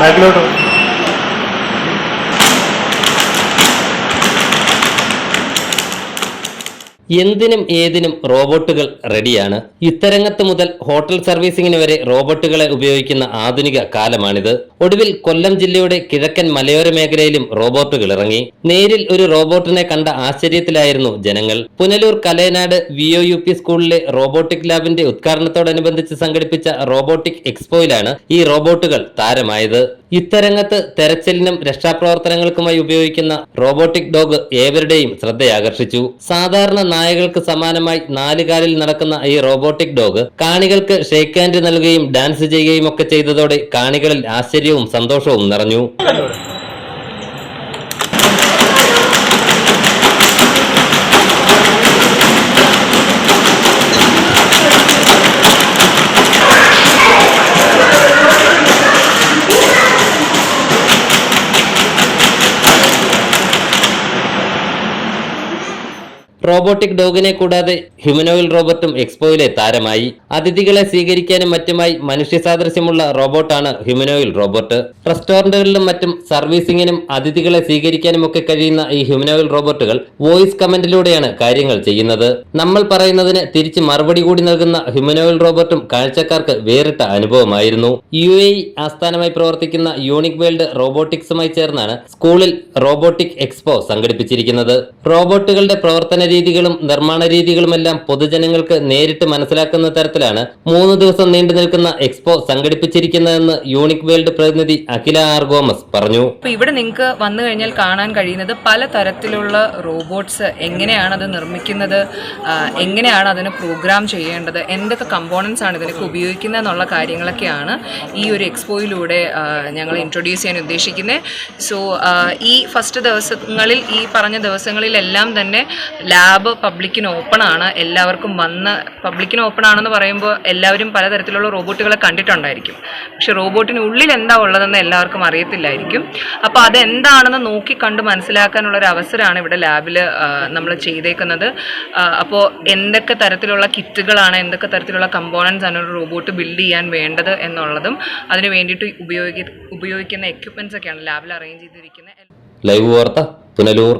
मैं എന്തിനും ഏതിനും റോബോട്ടുകൾ റെഡിയാണ്. ഇത്തരംഗത്ത് മുതൽ ഹോട്ടൽ സർവീസിംഗിന് വരെ റോബോട്ടുകളെ ഉപയോഗിക്കുന്ന ആധുനിക കാലമാണിത്. ഒടുവിൽ കൊല്ലം ജില്ലയുടെ കിഴക്കൻ മലയോര മേഖലയിലും റോബോട്ടുകൾ ഇറങ്ങി. നേരിൽ ഒരു റോബോട്ടിനെ കണ്ട ആശ്ചര്യത്തിലായിരുന്നു ജനങ്ങൾ. Punalur Kalayanad V O U P സ്കൂളിലെ റോബോട്ടിക് ലാബിന്റെ ഉദ്ഘാടനത്തോടനുബന്ധിച്ച് സംഘടിപ്പിച്ച റോബോട്ടിക് എക്സ്പോയിലാണ് ഈ റോബോട്ടുകൾ താരമായത്. യുദ്ധരംഗത്ത് തെരച്ചിലിനും രക്ഷാപ്രവർത്തനങ്ങൾക്കുമായി ഉപയോഗിക്കുന്ന റോബോട്ടിക് ഡോഗ് ഏവരുടെയും ശ്രദ്ധയാകർഷിച്ചു. സാധാരണ നായകൾക്ക് സമാനമായി നാലുകാലിൽ നടക്കുന്ന ഈ റോബോട്ടിക് ഡോഗ് കാണികൾക്ക് ഷേക്ക് ഹാൻഡ് നൽകുകയും ഡാൻസ് ചെയ്യുകയും ഒക്കെ ചെയ്തതോടെ കാണികളിൽ ആശ്ചര്യവും സന്തോഷവും നിറഞ്ഞു. റോബോട്ടിക് ഡോഗിനെ കൂടാതെ ഹ്യൂമനോയിൽ റോബോട്ടും എക്സ്പോയിലെ താരമായി. അതിഥികളെ സ്വീകരിക്കാനും മറ്റുമായി മനുഷ്യ സാദൃശ്യമുള്ള റോബോട്ടാണ് ഹ്യൂമനോയിൽ റോബോട്ട്. റെസ്റ്റോറന്റുകളിലും മറ്റും സർവീസിങ്ങിനും അതിഥികളെ സ്വീകരിക്കാനും ഒക്കെ കഴിയുന്ന ഈ ഹ്യൂമനോയിൽ റോബോട്ടുകൾ വോയിസ് കമന്റിലൂടെയാണ് കാര്യങ്ങൾ ചെയ്യുന്നത്. നമ്മൾ പറയുന്നതിന് തിരിച്ച് മറുപടി കൂടി നൽകുന്ന ഹ്യൂമനോയിൽ റോബോട്ടും കാഴ്ചക്കാർക്ക് വേറിട്ട അനുഭവമായിരുന്നു. യു എ ആസ്ഥാനമായി പ്രവർത്തിക്കുന്ന യൂണിക് വേൾഡ് റോബോട്ടിക്സുമായി ചേർന്നാണ് സ്കൂളിൽ റോബോട്ടിക് എക്സ്പോ സംഘടിപ്പിച്ചിരിക്കുന്നത്. റോബോട്ടുകളുടെ പ്രവർത്തന രീതികളും നിർമ്മാണ രീതികളുമെല്ലാം പൊതുജനങ്ങൾക്ക് നേരിട്ട് മനസ്സിലാക്കുന്ന തരത്തിലാണ് മൂന്ന് ദിവസം നീണ്ടു നിൽക്കുന്ന എക്സ്പോ സംഘടിപ്പിച്ചിരിക്കുന്നതെന്ന് യൂണിക് വേൾഡ് പ്രതിനിധി അഖില ആർ ഗോമസ് പറഞ്ഞു. ഇവിടെ നിങ്ങൾക്ക് വന്നു കഴിഞ്ഞാൽ കാണാൻ കഴിയുന്നത് പല തരത്തിലുള്ള റോബോട്ട്സ് എങ്ങനെയാണ് അത് നിർമ്മിക്കുന്നത് എങ്ങനെയാണ് അതിന് പ്രോഗ്രാം ചെയ്യേണ്ടത് എന്തൊക്കെ കമ്പോണൻസ് ആണ് ഇതിനൊക്കെ ഉപയോഗിക്കുന്നത് എന്നുള്ള കാര്യങ്ങളൊക്കെയാണ് ഈ ഒരു എക്സ്പോയിലൂടെ ഞങ്ങൾ ഇൻട്രൊഡ്യൂസ് ചെയ്യാൻ ഉദ്ദേശിക്കുന്നത്. സോ ഈ ഫസ്റ്റ് ദിവസങ്ങളിൽ ഈ പറഞ്ഞ ദിവസങ്ങളിലെല്ലാം തന്നെ ലാബ് പബ്ലിക്കിന് ഓപ്പൺ ആണ് എല്ലാവർക്കും വന്ന് പബ്ലിക്കിന് ഓപ്പൺ ആണെന്ന് പറയുമ്പോൾ എല്ലാവരും പലതരത്തിലുള്ള റോബോട്ടുകളെ കണ്ടിട്ടുണ്ടായിരിക്കും. പക്ഷെ റോബോട്ടിന് ഉള്ളിൽ എന്താ ഉള്ളതെന്ന് എല്ലാവർക്കും അറിയത്തില്ലായിരിക്കും. അപ്പോൾ അതെന്താണെന്ന് നോക്കി കണ്ട് മനസ്സിലാക്കാനുള്ള ഒരു അവസരമാണ് ഇവിടെ ലാബിൽ നമ്മൾ ചെയ്തേക്കുന്നത്. അപ്പോൾ എന്തൊക്കെ തരത്തിലുള്ള കിറ്റുകളാണ് എന്തൊക്കെ തരത്തിലുള്ള കമ്പോണൻസ് ആണ് ഒരു റോബോട്ട് ബിൽഡ് ചെയ്യാൻ വേണ്ടത് എന്നുള്ളതും അതിന് വേണ്ടിയിട്ട് ഉപയോഗി ഉപയോഗിക്കുന്ന എക്യുപ്മെന്റ്സ് ഒക്കെയാണ് ലാബിൽ അറേഞ്ച് ചെയ്തിരിക്കുന്നത്. ലൈവ് വാർത്ത പുനലൂർ.